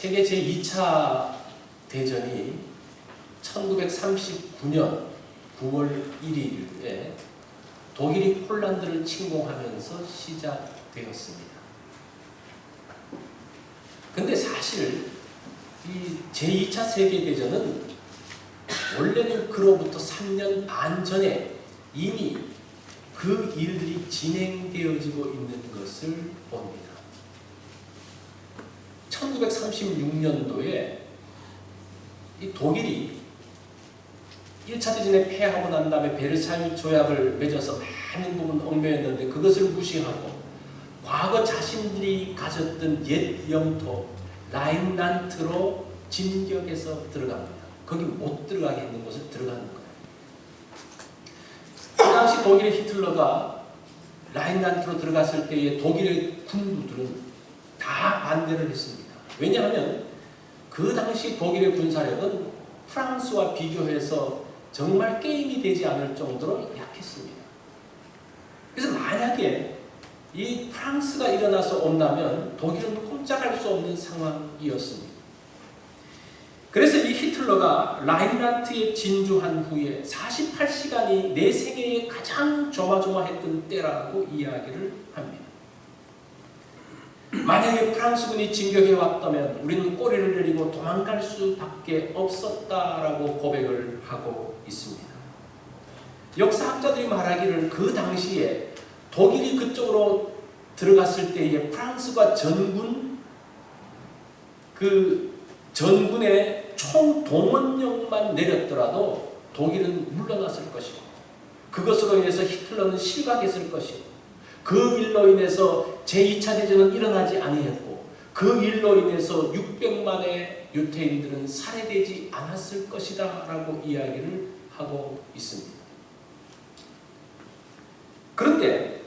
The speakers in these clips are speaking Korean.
세계 제2차 대전이 1939년 9월 1일에 독일이 폴란드를 침공하면서 시작되었습니다. 근데 사실 이 제2차 세계대전은 원래는 그로부터 3년 반 전에 이미 그 일들이 진행되어지고 있는 것을 봅니다. 1936년도에 이 독일이 1차 대전에 패하고 난 다음에 베르사유 조약을 맺어서 많은 부분 얽매였는데 그것을 무시하고 과거 자신들이 가졌던 옛 영토 라인란트로 진격해서 들어갑니다. 거기 못 들어가게 했는 곳을 들어가는 거예요. 그 당시 독일의 히틀러가 라인란트로 들어갔을 때에 독일의 군부들은 다 반대를 했습니다. 왜냐하면 그 당시 독일의 군사력은 프랑스와 비교해서 정말 게임이 되지 않을 정도로 약했습니다. 그래서 만약에 이 프랑스가 일어나서 온다면 독일은 꼼짝할 수 없는 상황이었습니다. 그래서 이 히틀러가 라인란트에 진주한 후에 48시간이 내 생애에 가장 조마조마했던 때라고 이야기를 합니다. 만약에 프랑스군이 진격해 왔다면 우리는 꼬리를 내리고 도망갈 수밖에 없었다라고 고백을 하고 있습니다. 역사학자들이 말하기를 그 당시에 독일이 그쪽으로 들어갔을 때에 프랑스가 전군 그 전군의 총 동원령만 내렸더라도 독일은 물러났을 것이고 그것으로 인해서 히틀러는 실각했을 것이고 그 일로 인해서 제2차 대전은 일어나지 아니했고 그 일로 인해서 600만의 유태인들은 살해되지 않았을 것이다 라고 이야기를 하고 있습니다. 그런데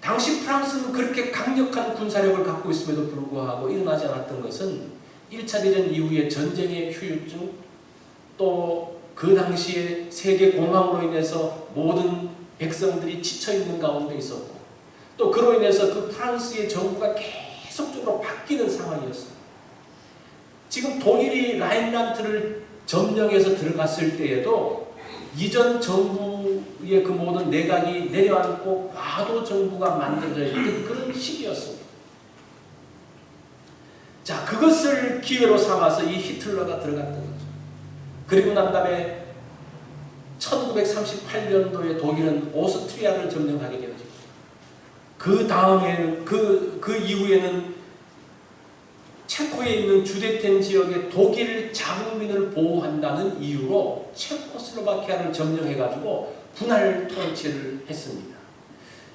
당시 프랑스는 그렇게 강력한 군사력을 갖고 있음에도 불구하고 일어나지 않았던 것은 1차 대전 이후의 전쟁의 휴유증 또 그 당시에 세계 공황으로 인해서 모든 백성들이 지쳐 있는 가운데 있었고 또 그로 인해서 그 프랑스의 정부가 계속적으로 바뀌는 상황이었습니다. 지금 독일이 라인란트를 점령해서 들어갔을 때에도 이전 정부의 그 모든 내각이 내려앉고 과도 정부가 만들어져 있던 그런 시기였습니다. 자, 그것을 기회로 삼아서 이 히틀러가 들어갔던 거죠. 그리고 난 다음에 1938년도에 독일은 오스트리아를 점령하게 되어집니다. 그 다음에는 그, 그 이후에는 체코에 있는 주데텐 지역의 독일 자국민을 보호한다는 이유로 체코슬로바키아를 점령해가지고 분할 통치를 했습니다.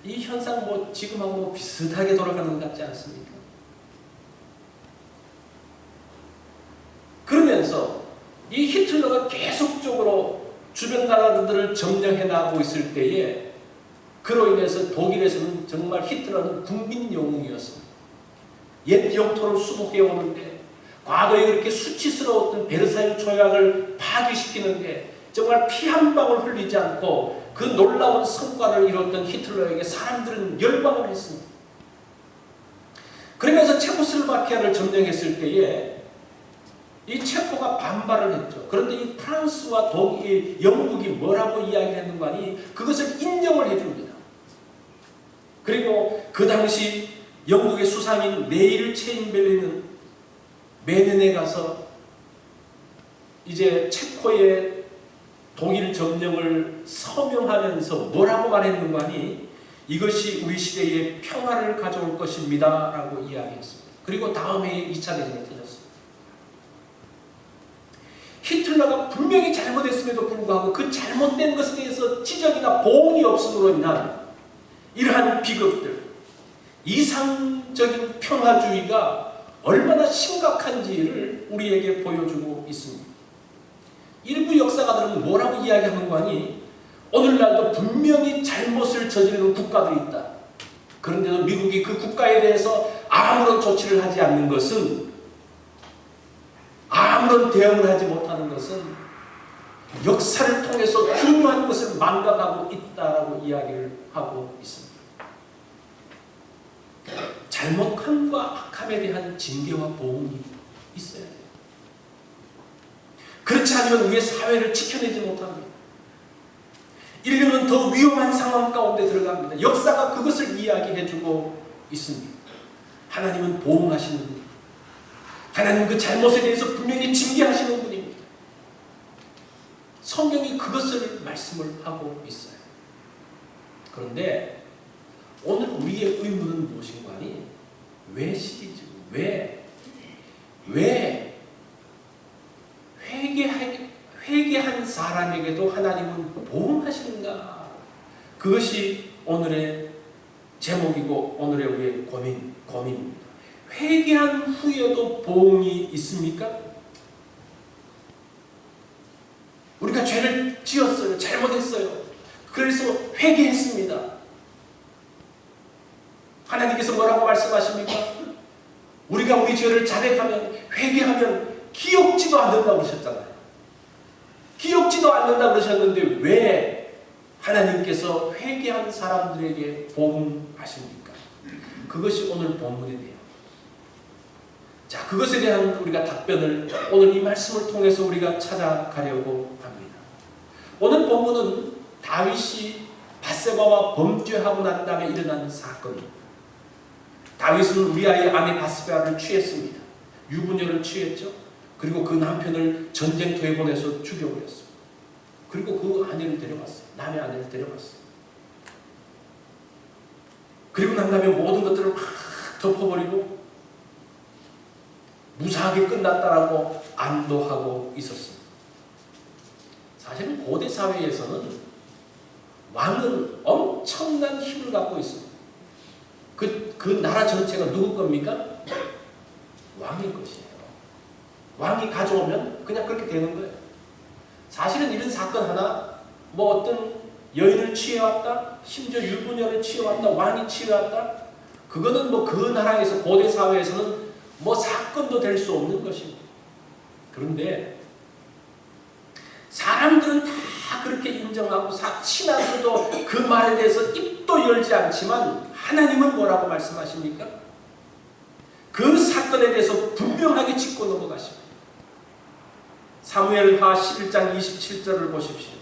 이 현상 뭐 지금하고 비슷하게 돌아가는 것 같지 않습니까? 그러면서 이 히틀러가 계속적으로 주변 나라들을 점령해 나가고 있을 때에 그로 인해서 독일에서는 정말 히틀러는 국민 영웅이었습니다. 옛 영토를 수복해 오는데 과거에 그렇게 수치스러웠던 베르사유 조약을 파기시키는데 정말 피 한 방울 흘리지 않고 그 놀라운 성과를 이뤘던 히틀러에게 사람들은 열광을 했습니다. 그러면서 체코슬로바키아를 점령했을 때에 이 체코가 반발을 했죠. 그런데 이 프랑스와 독일, 영국이 뭐라고 이야기했는가 하니 그것을 인정을 해줍니다. 그리고 그 당시 영국의 수상인 네일 체인벨리는 메넨에 가서 이제 체코의 독일 점령을 서명하면서 뭐라고 말했는가 하니 이것이 우리 시대에 평화를 가져올 것입니다 라고 이야기했습니다. 그리고 다음에 2차 대전이 터졌습니다. 히틀러가 분명히 잘못했음에도 불구하고 그 잘못된 것에 대해서 지적이나 보응이 없음으로 인한 이러한 비극들, 이상적인 평화주의가 얼마나 심각한지를 우리에게 보여주고 있습니다. 일부 역사가들은 뭐라고 이야기하는 거 아니? 오늘날도 분명히 잘못을 저지르는 국가들이 있다. 그런데도 미국이 그 국가에 대해서 아무런 조치를 하지 않는 것은 아무런 대응을 하지 못하는 것은 역사를 통해서 중요한 것을 망각하고 있다라고 이야기를 하고 있습니다. 잘못함과 악함에 대한 징계와 보응이 있어야 돼요. 그렇지 않으면 우리의 사회를 지켜내지 못합니다. 인류는 더 위험한 상황 가운데 들어갑니다. 역사가 그것을 이야기해주고 있습니다. 하나님은 보응하시는 분. 하나님 그 잘못에 대해서 분명히 징계하시는 분입니다. 성경이 그것을 말씀을 하고 있어요. 그런데 오늘 우리의 의문은 무엇인가 하니 왜 시리즈? 왜? 왜? 회개하, 회개한 사람에게도 하나님은 보응하시는가? 그것이 오늘의 제목이고 오늘의 우리의 고민, 고민입니다. 회개한 후에도 보응이 있습니까? 우리가 죄를 지었어요. 잘못했어요. 그래서 회개했습니다. 하나님께서 뭐라고 말씀하십니까? 우리가 우리 죄를 자백하면 회개하면 기억지도 않는다고 그러셨잖아요. 기억지도 않는다고 그러셨는데 왜 하나님께서 회개한 사람들에게 복음하십니까? 그것이 오늘 본문이에요. 자, 그것에 대한 우리가 답변을 오늘 이 말씀을 통해서 우리가 찾아가려고 합니다. 오늘 본문은 다윗이 바세바와 범죄하고 난 다음에 일어난 사건입니다. 다윗은 우리아의 아내 바스바를 취했습니다. 유부녀를 취했죠. 그리고 그 남편을 전쟁터에 보내서 죽여버렸습니다. 그리고 그 아내를 데려갔어요. 남의 아내를 데려갔어요. 그리고 난 다음에 모든 것들을 막 덮어버리고 무사하게 끝났다라고 안도하고 있었습니다. 사실은 고대 사회에서는 왕은 엄청난 힘을 갖고 있습니다. 그, 그 나라 전체가 누구 겁니까? 왕의 것이에요. 왕이 가져오면 그냥 그렇게 되는 거예요. 사실은 이런 사건 하나, 뭐 어떤 여인을 취해왔다, 심지어 유부녀를 취해왔다, 왕이 취해왔다, 그거는 뭐 그 나라에서 고대 사회에서는 뭐 사건도 될 수 없는 것입니다. 그런데 사람들은 다 그렇게 인정하고 사, 신하들도 그 말에 대해서 입도 열지 않지만 하나님은 뭐라고 말씀하십니까? 그 사건에 대해서 분명하게 짚고 넘어가십니다. 사무엘하 11장 27절을 보십시오.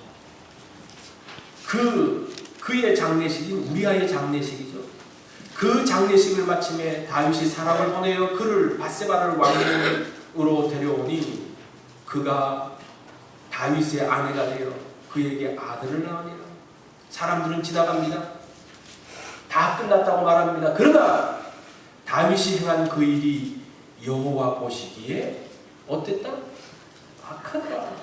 그 그의 장례식인 우리아의 장례식이죠. 그 장례식을 마침에 다윗이 사람을 보내어 그를 바세바를 왕으로 데려오니 그가 다윗의 아내가 되어 그에게 아들을 낳으니라. 사람들은 지나갑니다. 다 끝났다고 말합니다. 그러나 다윗이 행한 그 일이 여호와 보시기에 어땠다? 악하더라.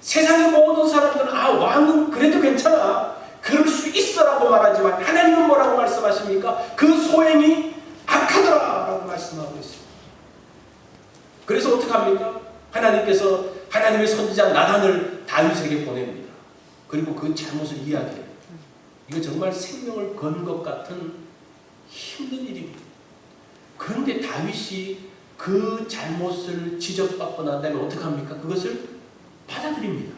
세상의 모든 사람들은 아 왕은 그래도 괜찮아. 그럴 수 있어라고 말하지만 하나님은 뭐라고 말씀하십니까? 그 소행이 악하더라라고 말씀하고 있습니다. 그래서 어떻게 합니까? 하나님께서 하나님의 선지자 나단을 다윗에게 보냅니다. 그리고 그 잘못을 이야기해요. 이거 정말 생명을 건 것 같은 힘든 일입니다. 그런데 다윗이 그 잘못을 지적받고 난 다음에 어떻게 합니까? 그것을 받아들입니다.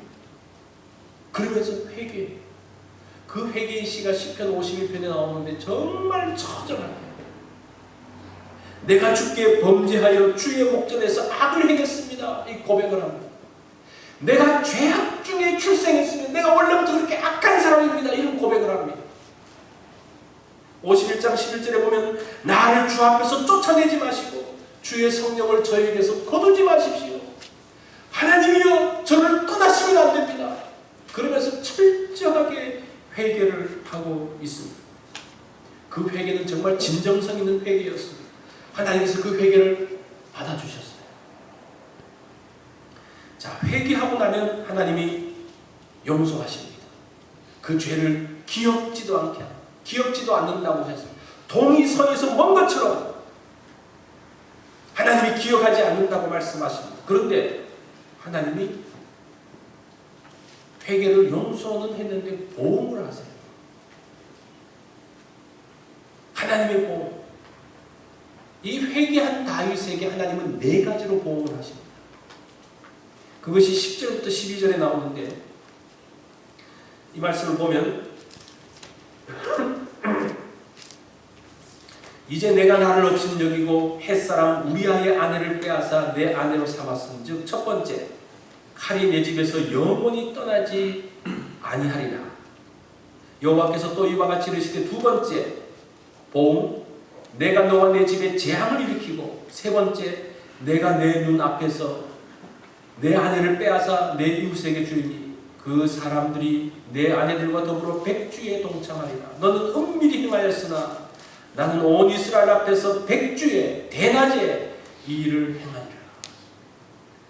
그러면서 회개해요. 그 회개의 시가 10편 51편에 나오는데 정말 처절합니다. 내가 주께 범죄하여 주의 목전에서 악을 행했습니다. 이 고백을 합니다. 내가 죄악 중에 출생했으면 내가 원래부터 그렇게 악한 사람입니다. 이런 고백을 합니다. 51장 11절에 보면 나를 주 앞에서 쫓아내지 마시고 주의 성령을 저에게서 거두지 마십시오. 하나님이여 저를 떠나시면 안 됩니다. 그러면서 철저하게 회개를 하고 있습니다. 그 회개는 정말 진정성 있는 회개였습니다. 하나님께서 그 회개를 받아주셨어요. 자, 회개하고 나면 하나님이 용서하십니다. 그 죄를 기억지도 않게. 기억지도 않는다고 하셨습니다. 동이 서에서 먼 것처럼 하나님이 기억하지 않는다고 말씀하십니다. 그런데 하나님이 회개를 용서는 했는데 보험을 하세요. 하나님의 보험. 이 회개한 다윗에게 하나님은 네 가지로 보험을 하십니다. 그것이 10절부터 12절에 나오는데 이 말씀을 보면 이제 내가 나를 없인 여기고 햇사람 우리아의 아내를 빼앗아 내 아내로 삼았은 즉 첫 번째 칼이 내 집에서 영원히 떠나지 아니하리라. 여호와께서 또 이와 같이 이르시되 두 번째 보응 내가 너와 내 집에 재앙을 일으키고 세 번째 내가 내 눈 앞에서 내 아내를 빼앗아 내 이웃에게 주이니 그 사람들이 내 아내들과 더불어 백주에 동참하리라. 너는 은밀히 행하였으나 나는 온 이스라엘 앞에서 백주에 대낮에 이 일을 행하리라.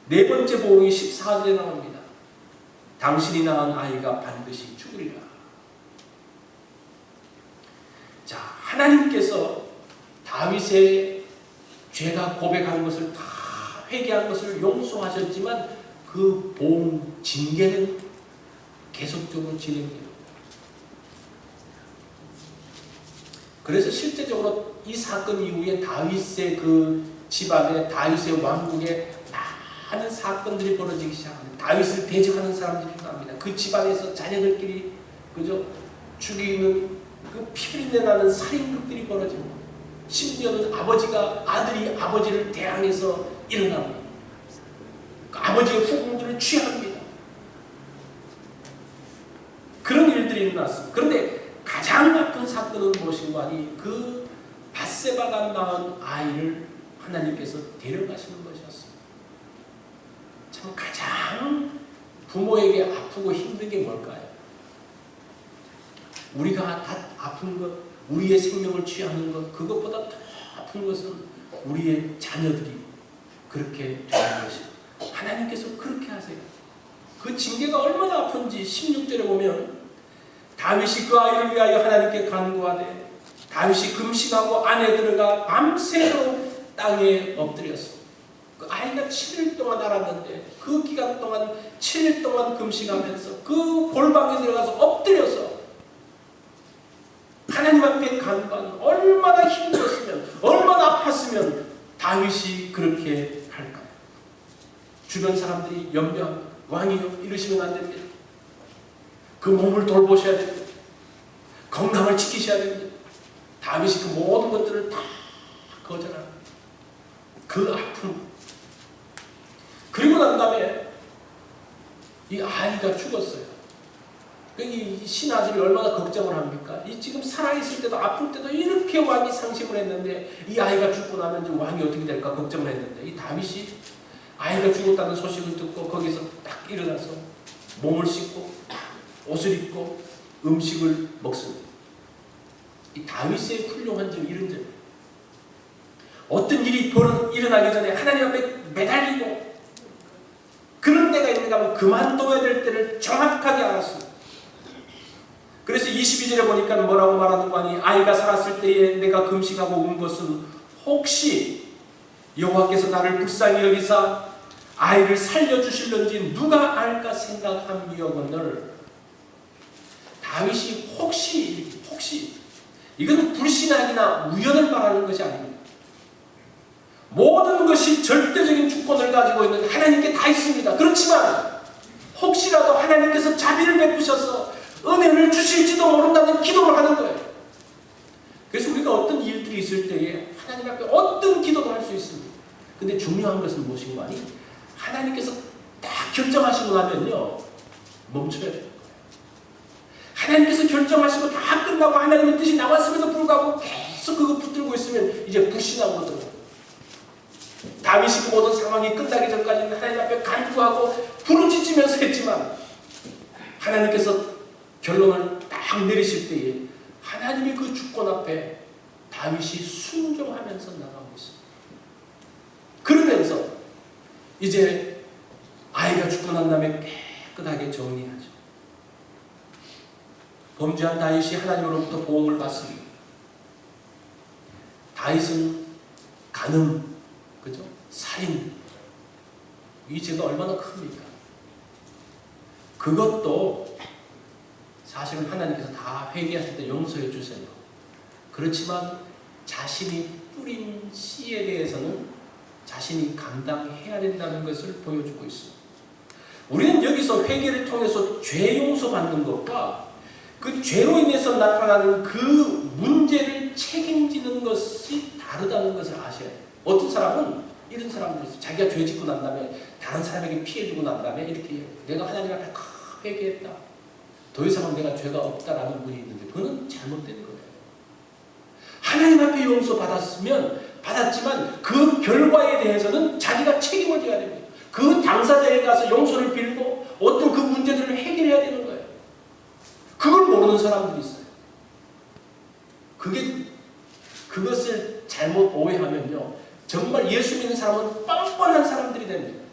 네 번째 보응이 14절에 나옵니다. 당신이 낳은 아이가 반드시 죽으리라. 자 하나님께서 다윗의 죄가 고백한 것을 다 회개한 것을 용서하셨지만 그 보험 징계는 계속적으로 진행돼요. 그래서 실제적으로 이 사건 이후에 다윗의 그 집안에 다윗의 왕국에 많은 사건들이 벌어지기 시작합니다. 다윗을 대적하는 사람들이 일어납니다. 그 집안에서 자녀들끼리 그죠 죽이는 그 피비린내 나는 살인극들이 벌어집니다. 심지어는 아버지가 아들이 아버지를 대항해서 일어납니다. 그 아버지의 후궁들을 취합니다. 그런 일들이 일어났습니다. 그런데 가장 나쁜 사건은 무엇인가 하니 그 바세바가 낳은 아이를 하나님께서 데려가시는 것이었습니다. 참 가장 부모에게 아프고 힘든 게 뭘까요? 우리가 다 아픈 것, 우리의 생명을 취하는 것, 그것보다 더 아픈 것은 우리의 자녀들이 그렇게 되는 것입니다. 하나님께서 그렇게 하세요. 그 징계가 얼마나 아픈지 16절에 보면 다윗이 그 아이를 위하여 하나님께 간구하되 다윗이 금식하고 안에 들어가 밤새도록 땅에 엎드렸어. 그 아이가 7일 동안 알았는데 그 기간 동안 7일 동안 금식하면서 그 골방에 들어가서 엎드려서 하나님 앞에 간구한 얼마나 힘들었으면 얼마나 아팠으면 다윗이 그렇게 할까요? 주변 사람들이 염려합니다. 왕이요 이러시면 안 됩니다. 그 몸을 돌보셔야 됩니다. 건강을 지키셔야 됩니다. 다윗이 그 모든 것들을 다 거절합니다. 그 아픔. 그리고 난 다음에 이 아이가 죽었어요. 그이 신하들이 얼마나 걱정을 합니까? 이 지금 살아있을 때도 아플 때도 이렇게 왕이 상심을 했는데 이 아이가 죽고 나면 이제 왕이 어떻게 될까 걱정을 했는데 이 다윗이 아이가 죽었다는 소식을 듣고 거기서 딱 일어나서 몸을 씻고 옷을 입고 음식을 먹습니다. 이 다윗의 훌륭한 점 이런 점. 어떤 일이 일어나기 전에 하나님 앞에 매달리고 그런 때가 있는가 하면 그만둬야 될 때를 정확하게 알았습니다. 그래서 22절에 보니까 뭐라고 아니 아이가 살았을 때에 내가 금식하고 운 것은 혹시 여호와께서 나를 불쌍히 여기사 아이를 살려주실런지 누가 알까 생각함이었거늘 다윗이 혹시 혹시 이건 불신앙이나 우연을 말하는 것이 아닙니다. 모든 것이 절대적인 주권을 가지고 있는 하나님께 다 있습니다. 그렇지만 혹시라도 하나님께서 자비를 베푸셔서 은혜를 주실지도 모른다는 기도를 하는 거예요. 그래서 우리가 어떤 일들이 있을 때에 하나님 앞에 어떤 기도도 할 수 있습니다. 근데 중요한 것은 무엇인가 하니 하나님께서 딱 결정하시고 나면요 멈춰야 돼요. 하나님께서 결정하시고 다 끝나고 하나님의 뜻이 나왔음에도 불구하고 계속 그거 붙들고 있으면 이제 불신앙으로 들어요. 다윗이 그 모든 상황이 끝나기 전까지는 하나님 앞에 간구하고 부르짖으면서 했지만 하나님께서 결론을 딱 내리실 때에 하나님의 그 주권 앞에 다윗이 순종하면서 나가고 있습니다. 그러면서 이제 아이가 죽고 난 다음에 깨끗하게 정리하죠. 범죄한 다윗이 하나님으로부터 보험을 받습니다. 다윗은 간음, 그죠? 살인, 이 죄가 얼마나 큽니까? 그것도 사실은 하나님께서 다 회개하실 때 용서해 주세요. 그렇지만 자신이 뿌린 씨에 대해서는 자신이 감당해야 된다는 것을 보여주고 있습니다. 우리는 여기서 회개를 통해서 죄 용서 받는 것과 그 죄로 인해서 나타나는 그 문제를 책임지는 것이 다르다는 것을 아셔야 돼요. 어떤 사람은 이런 사람들이 있어요. 자기가 죄 짓고 난 다음에 다른 사람에게 피해 주고 난 다음에 이렇게 해요. 내가 하나님 앞에 크 회개했다. 더 이상은 내가 죄가 없다라는 분이 있는데 그거는 잘못된 거예요. 하나님 앞에 용서 받았으면 받았지만 그 결과에 대해서는 자기가 책임을 져야 됩니다. 그 당사자에 가서 용서를 빌고 어떤 그 문제들을 해결해야 되는 거예요. 그걸 모르는 사람들이 있어요. 그게 그것을 잘못 오해하면요. 정말 예수 믿는 사람은 뻔뻔한 사람들이 됩니다.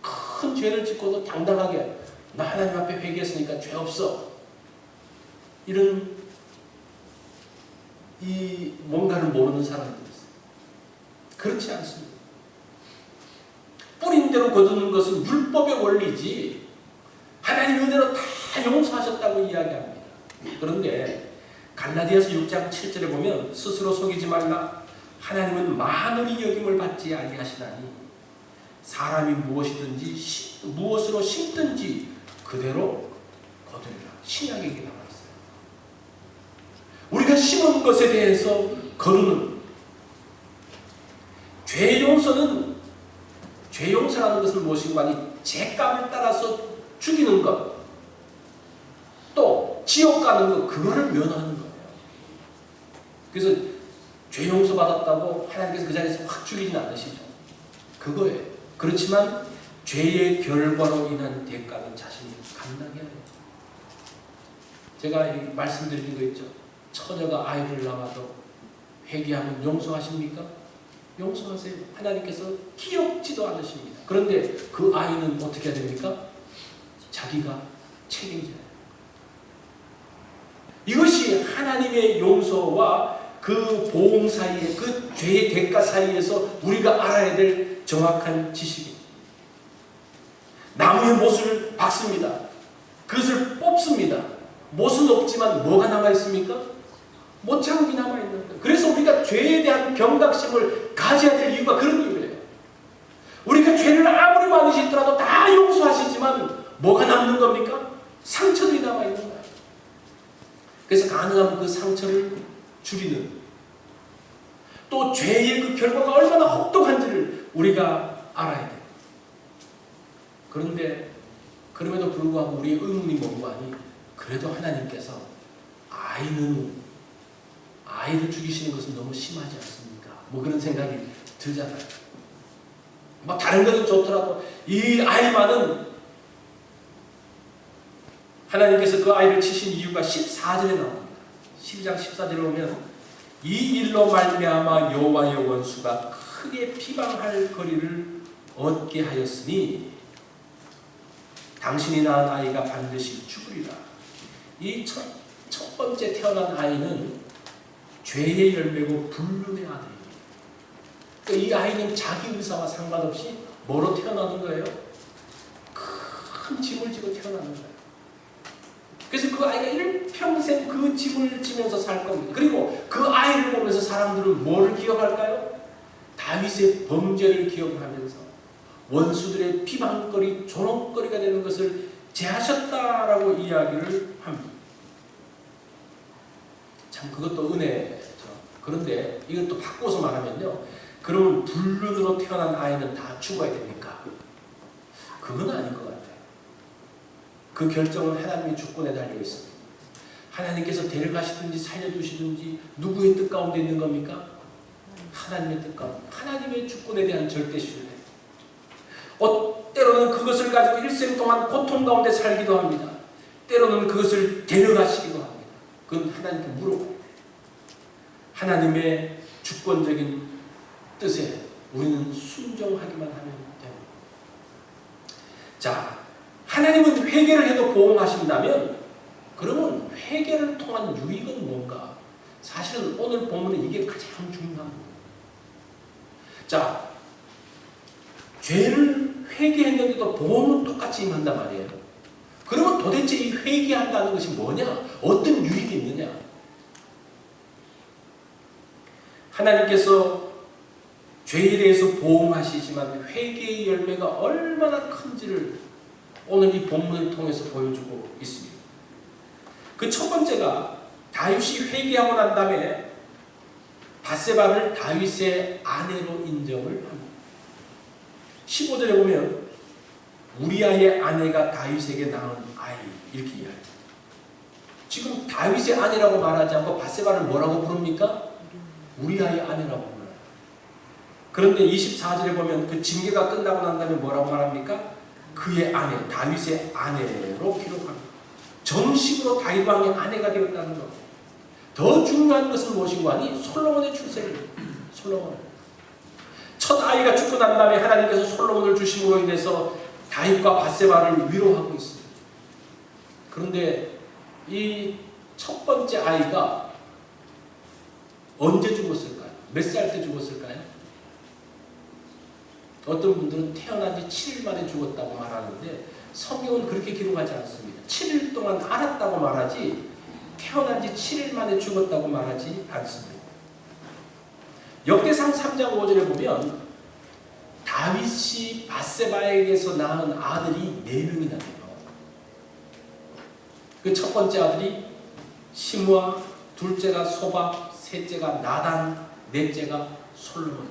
큰 죄를 짓고도 당당하게 나 하나님 앞에 회개했으니까 죄 없어. 이런 이 뭔가를 모르는 사람들이 있어요. 그렇지 않습니다. 뿌린 대로 거두는 것은 율법의 원리지 하나님 은혜로 다 용서하셨다고 이야기합니다. 그런데 갈라디아서 6장 7절에 보면 스스로 속이지 말라 하나님은 만원이 여김을 받지 아니하시나니 사람이 무엇이든지 시- 무엇으로 심든지 그대로 거두리라 신약에 이게 나와 있어요. 우리가 심은 것에 대해서 거두는 죄 용서는 죄 용서라는 것은 무엇인가 하니 죄감을 따라서 죽이는 것, 또 지옥 가는 것, 그거를 면하는 거예요. 그래서 죄 용서 받았다고 하나님께서 그 자리에서 확 죽이진 않으시죠. 그거예요. 그렇지만 죄의 결과로 인한 대가는 자신이 감당해야 돼요. 제가 이 말씀드린 거 있죠. 처녀가 아이를 낳아도 회개하면 용서하십니까? 용서하세요. 하나님께서 기억지도 않으십니다. 그런데 그 아이는 어떻게 됩니까? 자기가 책임져야 돼요. 이것이 하나님의 용서와 그 보험 사이에 그 죄의 대가 사이에서 우리가 알아야 될 정확한 지식입니다. 나무의 못을 박습니다. 그것을 뽑습니다. 못은 없지만 뭐가 남아 있습니까? 못자국이 남아 있는 거예요. 그래서 우리가 죄에 대한 경각심을 가져야 될 이유가 그런 이유예요. 우리가 죄를 아무리 많이 짓더라도 다 용서하시지만 뭐가 남는 겁니까? 상처들이 남아 있는 거예요. 그래서 가능하면 그 상처를 줄이는 또 죄의 그 결과가 얼마나 혹독한지를 우리가 알아야 돼요. 그런데 그럼에도 불구하고 우리의 의문이 뭔가 하니 그래도 하나님께서 아이는 아이를 죽이시는 것은 너무 심하지 않습니까? 뭐 그런 생각이 들잖아요. 뭐 다른 것은 좋더라도 이 아이만은 하나님께서 그 아이를 치신 이유가 14절에 나옵니다. 12장 14절에 보면 이 일로 말미암아 여호와의 원수가 크게 비방할 거리를 얻게 하였으니 당신이 낳은 아이가 반드시 죽으리라. 이 첫 첫 번째 태어난 아이는 죄의 열매고 불륜의 아들입니다. 그러니까 이 아이는 자기 의사와 상관없이 뭐로 태어나는 거예요? 큰 짐을 지고 태어나는 거예요. 그래서 그 아이가 일평생 그 짐을 지면서 살 겁니다. 그리고 그 아이를 보면서 사람들은 뭐를 기억할까요? 다윗의 범죄를 기억하면서 원수들의 비방거리, 조롱거리가 되는 것을 제하셨다라고 이야기를 합니다. 참 그것도 은혜죠. 그런데 이것도 바꿔서 말하면요. 그러면 불륜으로 태어난 아이는 다 죽어야 됩니까? 그건 아닌 것 같아요. 그 결정은 하나님의 주권에 달려 있습니다. 하나님께서 데려가시든지 살려두시든지 누구의 뜻 가운데 있는 겁니까? 하나님의 뜻 가운데. 하나님의 주권에 대한 절대 신뢰. 어, 때로는 그것을 가지고 일생 동안 고통 가운데 살기도 합니다. 때로는 그것을 데려가시기도 합니다. 그건 하나님께 물어봐요. 하나님의 주권적인 뜻에 우리는 순종하기만 하면 됩니다. 자, 하나님은 회개를 해도 보응하신다면 그러면 회개를 통한 유익은 뭔가? 사실은 오늘 본문에 이게 가장 중요한 거예요. 자, 죄를 회개했는데도 보험은 똑같이 임한단 말이에요. 그러면 도대체 이 회개한다는 것이 뭐냐? 어떤 유익이 있느냐? 하나님께서 죄에 대해서 보험하시지만 회개의 열매가 얼마나 큰지를 오늘 이 본문을 통해서 보여주고 있습니다. 그 첫 번째가 다윗이 회개하고 난 다음에 바세바를 다윗의 아내로 인정을 합니다. 15절에 보면 우리아의 아내가 다윗에게 낳은 아이 이렇게 이야기합니다. 지금 다윗의 아내라고 말하지 않고 바세바를 뭐라고 부릅니까? 우리아의 아내라고 불러요. 그런데 24절에 보면 그 징계가 끝나고 난 다음에 뭐라고 말합니까? 그의 아내, 다윗의 아내로 기록합니다. 정식으로 다윗 왕의 아내가 되었다는 것. 더 중요한 것은 무엇인가 하니 솔로몬의 출생입니다. 솔로몬. 첫 아이가 죽고 난 다음에 하나님께서 솔로몬을 주심으로 인해서 다윗과 바세바를 위로하고 있습니다. 그런데 이 첫 번째 아이가 언제 죽었을까요? 몇 살 때 죽었을까요? 어떤 분들은 태어난 지 7일 만에 죽었다고 말하는데 성경은 그렇게 기록하지 않습니다. 7일 동안 알았다고 말하지 태어난 지 7일 만에 죽었다고 말하지 않습니다. 역대상 3장 5절에 보면 다윗이 바세바에게서 낳은 아들이 4명이나 돼요. 그 첫 번째 아들이 시므아, 둘째가 소박, 셋째가 나단, 넷째가 솔로몬.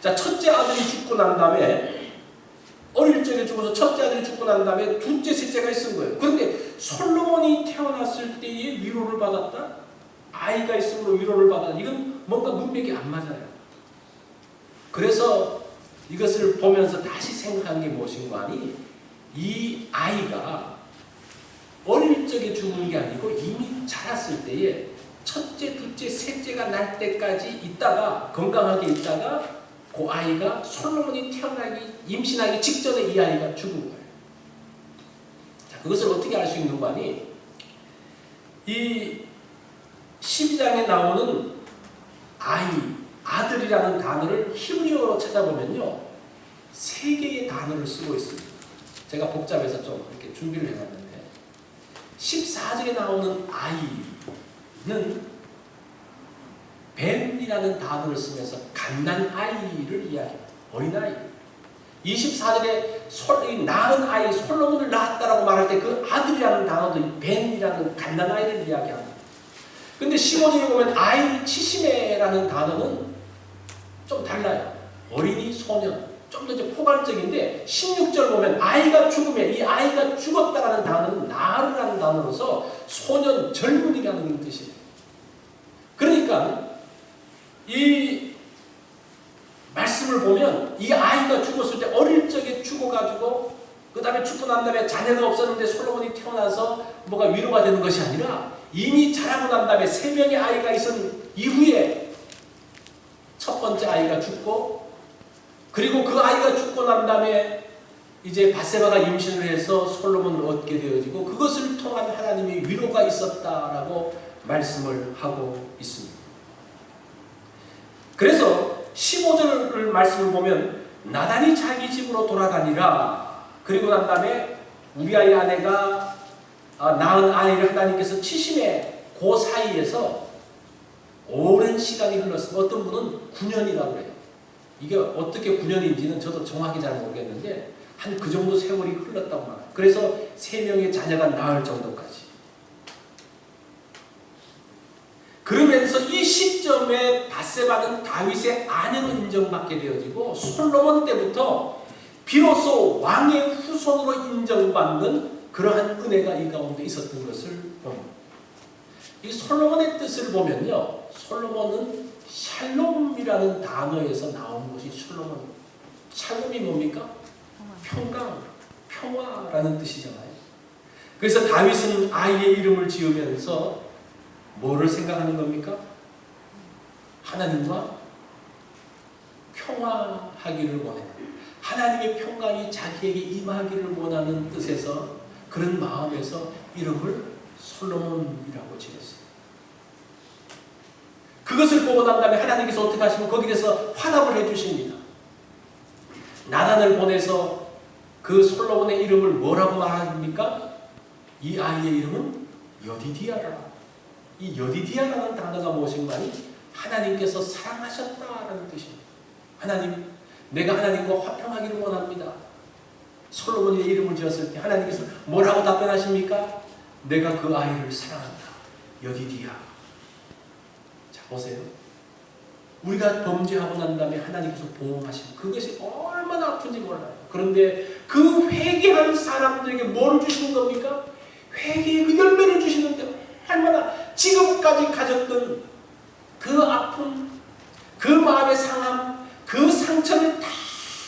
자, 첫째 아들이 죽고 난 다음에 어릴 적에 죽어서 첫째 아들이 죽고 난 다음에 둘째, 셋째가 있은 거예요. 그런데 솔로몬이 태어났을 때에 위로를 받았다? 아이가 있으므로 위로를 받았다. 이건 뭔가 문맥이 안 맞아요. 그래서 이것을 보면서 다시 생각한 게 무엇인가 하니 이 아이가 어릴 적에 죽은 게 아니고 이미 자랐을 때에 첫째, 둘째, 셋째가 날 때까지 있다가 건강하게 있다가 그 아이가 솔로몬이 태어나기 임신하기 직전에 이 아이가 죽은 거예요. 자, 그것을 어떻게 알 수 있는 거 아니? 이 12장에 나오는 아이, 아들이라는 단어를 히브리어로 찾아보면요. 세 개의 단어를 쓰고 있습니다. 제가 복잡해서 좀 이렇게 준비를 해놨는데 14절에 나오는 아이는 벤이라는 단어를 쓰면서 갓난 아이를 이야기합니다. 어린아이. 24절에 솔, 낳은 아이 솔로몬을 낳았다라고 말할 때 그 아들이라는 단어도 벤이라는 갓난 아이를 이야기합니다. 근데 15절에 보면 아이 치시메라는 단어는 좀 달라요. 어린이, 소년. 좀 더 포괄적인데 16절 보면 아이가 죽음에 이 아이가 죽었다라는 단어는 나르라는 단어로서 소년, 젊은이라는 뜻이에요. 그러니까 이 말씀을 보면 이 아이가 죽었을 때 어릴 적에 죽어가지고 그 다음에 죽고 난 다음에 자녀가 없었는데 솔로몬이 태어나서 뭐가 위로가 되는 것이 아니라 이미 자라고 난 다음에 세 명의 아이가 있은 이후에 첫 번째 아이가 죽고 그리고 그 아이가 죽고 난 다음에 이제 바세바가 임신을 해서 솔로몬을 얻게 되어지고 그것을 통한 하나님의 위로가 있었다라고 말씀을 하고 있습니다. 그래서 15절 말씀을 보면 나단이 자기 집으로 돌아가니라 그리고 난 다음에 우리 아이 아내가 아, 낳은 아이를 하나님께서 치심에 그 사이에서 오랜 시간이 흘렀습니다. 어떤 분은 9년이라고 그래요. 이게 어떻게 9년인지는 저도 정확히 잘 모르겠는데 한 그 정도 세월이 흘렀다고 말해요. 그래서 세 명의 자녀가 낳을 정도까지. 그러면서 이 시점에 바세바는 다윗의 아내로 인정받게 되어지고 솔로몬 때부터 비로소 왕의 후손으로 인정받는 그러한 은혜가 이 가운데 있었던 것을 봅니다. 이 솔로몬의 뜻을 보면요. 솔로몬은 샬롬이라는 단어에서 나온 것이 솔로몬. 샬롬이 뭡니까? 평강, 평화라는 뜻이잖아요. 그래서 다윗은 아이의 이름을 지으면서 뭐를 생각하는 겁니까? 하나님과 평화하기를 원해. 하나님의 평강이 자기에게 임하기를 원하는 뜻에서 그런 마음에서 이름을 솔로몬이라고 지었어요. 그것을 보고 난 다음에 하나님께서 어떻게 하시면 거기에 대해서 화답을 해주십니다. 나단을 보내서 그 솔로몬의 이름을 뭐라고 말합니까? 이 아이의 이름은 여디디아라. 이 여디디아라는 단어가 무엇인가니 하나님께서 사랑하셨다라는 뜻입니다. 하나님, 내가 하나님과 화평하기를 원합니다. 솔로몬의 이름을 지었을 때 하나님께서 뭐라고 답변하십니까? 내가 그 아이를 사랑한다. 여디디아. 자 보세요. 우리가 범죄하고 난 다음에 하나님께서 보호하시고 그것이 얼마나 아픈지 몰라요. 그런데 그 회개한 사람들에게 뭘 주시는 겁니까? 회개의 그 열매를 주시는데 얼마나 지금까지 가졌던 그 아픔, 그 마음의 상함, 그 상처를 다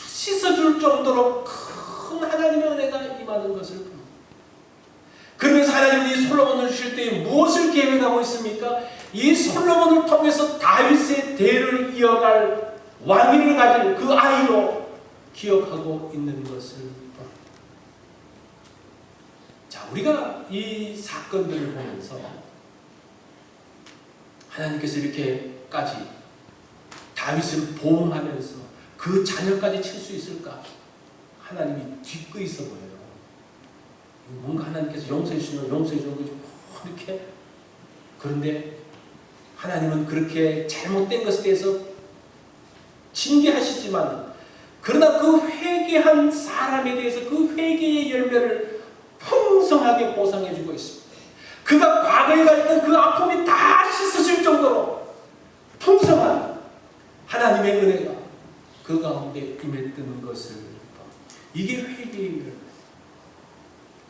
씻어줄 정도로 큰 하나님의 은혜가 임하는 것을. 그러면서 하나님은 이 솔로몬을 주실 때 무엇을 계획하고 있습니까? 이 솔로몬을 통해서 다윗의 대를 이어갈 왕위를 가질 그 아이로 기억하고 있는 것을. 자, 우리가 이 사건들을 보면서 하나님께서 이렇게까지 다윗을 보호하면서 그 자녀까지 칠 수 있을까? 하나님이 뒤끝 있어 보여요. 뭔가 하나님께서 용서해 주시면 용서해 주는 거지 뭐 이렇게 그런데 하나님은 그렇게 잘못된 것에 대해서 징계하시지만 그러나 그 회개한 사람에 대해서 그 회개의 열매를 풍성하게 보상해 주고 있습니다. 그가 과거에 갔던 그 아픔이 다 씻어질 정도로 풍성한 하나님의 은혜가 그 가운데 임했던 것을 봐. 이게 회개의 열매.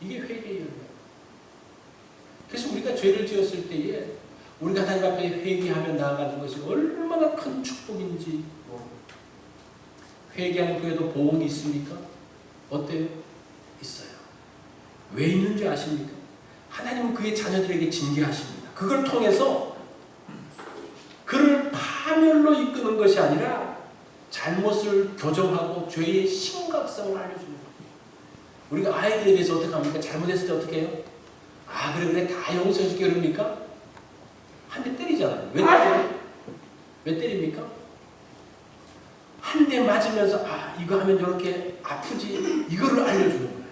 이게 열매. 그래서 우리가 죄를 지었을 때에 우리가 하나님 앞에 회개하며 나아가는 것이 얼마나 큰 축복인지 뭐. 회개하는 후에도 보응이 있습니까? 어때요? 있어요. 왜 있는지 아십니까? 하나님은 그의 자녀들에게 징계하십니다. 그걸 통해서 그를 파멸로 이끄는 것이 아니라 잘못을 교정하고 죄의 심각성을 알려주는 거예요. 우리가 아이들에 대해서 어떻게 합니까? 잘못했을 때 어떻게 해요? 아 그래 그래 다 용서해줄게 그럽니까? 한 대 때리잖아요. 왜 때려요? 왜 때립니까? 한 대 맞으면서 아 이거 하면 이렇게 아프지 이거를 알려주는 거예요.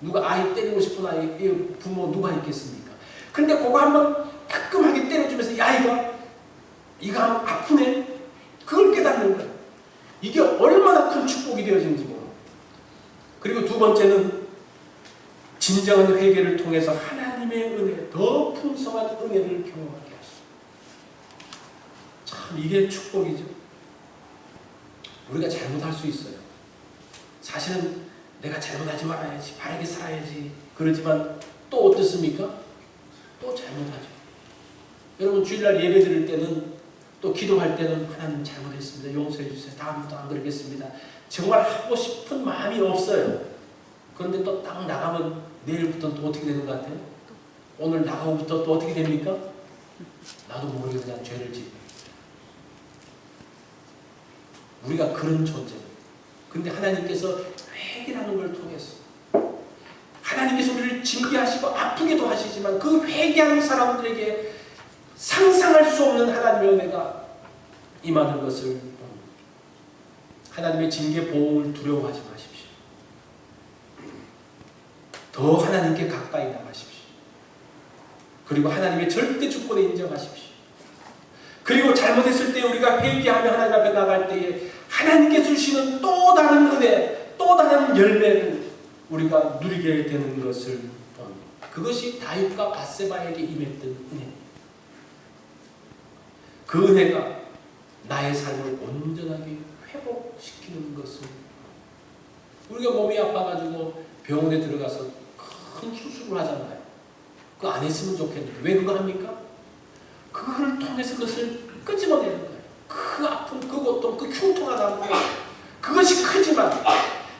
누가 아이 때리고 싶은 아이 이 부모 누가 있겠습니까? 근데 그거 한번 따끔하게 때려주면서 야 이거 이거 하면 아프네 그걸 깨닫는 거예요. 이게 얼마나 큰 축복이 되어진지 모르. 그리고 두 번째는 진정한 회개를 통해서 하나님의 은혜, 더 풍성한 은혜를 경험하게 하시고. 참 이게 축복이죠. 우리가 잘못할 수 있어요. 사실은 내가 잘못하지 말아야지, 바르게 살아야지. 그러지만 또 어떻습니까? 또 잘못하죠. 여러분 주일날 예배 드릴 때는 또 기도할 때는 하나님 잘못했습니다. 용서해 주세요. 다음부터 안 그러겠습니다. 정말 하고 싶은 마음이 없어요. 그런데 또 딱 나가면 내일부터 또 어떻게 되는 것 같아요? 오늘 나가고부터 또 어떻게 됩니까? 나도 모르게 그냥 죄를 짓고 우리가 그런 존재예요. 근데 하나님께서 회개라는 걸 통해서 하나님께서 우리를 징계하시고 아프게도 하시지만 그 회개하는 사람들에게 상상할 수 없는 하나님의 은혜가 임하는 것을. 하나님의 징계 보험을 두려워하지 마십시오. 더 하나님께 가까이 나가십시오. 그리고 하나님의 절대 주권에 인정하십시오. 그리고 잘못했을 때 우리가 회개하며 하나님 앞에 나갈 때에 하나님께 주시는 또 다른 은혜, 또 다른 열매를 우리가 누리게 되는 것을. 그것이 다윗과 바세바에게 임했던 은혜입니다. 그 은혜가 나의 삶을 온전하게 회복시키는 것을 우리가 몸이 아파가지고 병원에 들어가서 큰 수술을 하잖아요. 그거 안 했으면 좋겠는데 왜 그거 합니까? 그거를 통해서 그것을 끄집어내는 거예요. 그 아픔, 그 고통, 그 흉통하다는 거 그것이 크지만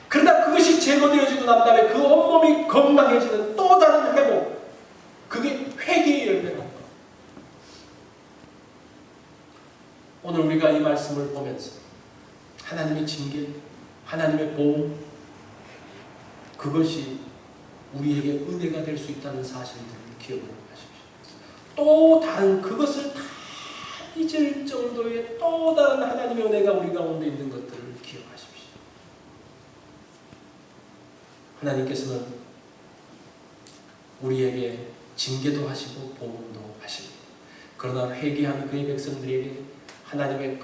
그러다 그것이 제거되어지고 난 다음에 그 온몸이 건강해지는 또 다른 회복 그게 회개의 열매다. 오늘 우리가 이 말씀을 보면서 하나님의 징계, 하나님의 보험 그것이 우리에게 은혜가 될 수 있다는 사실을 기억을 하십시오. 또 다른 그것을 다 잊을 정도의 또 다른 하나님의 은혜가 우리 가운데 있는 것들을 기억하십시오. 하나님께서는 우리에게 징계도 하시고 보험도 하십니다. 그러나 회개하는 그의 백성들에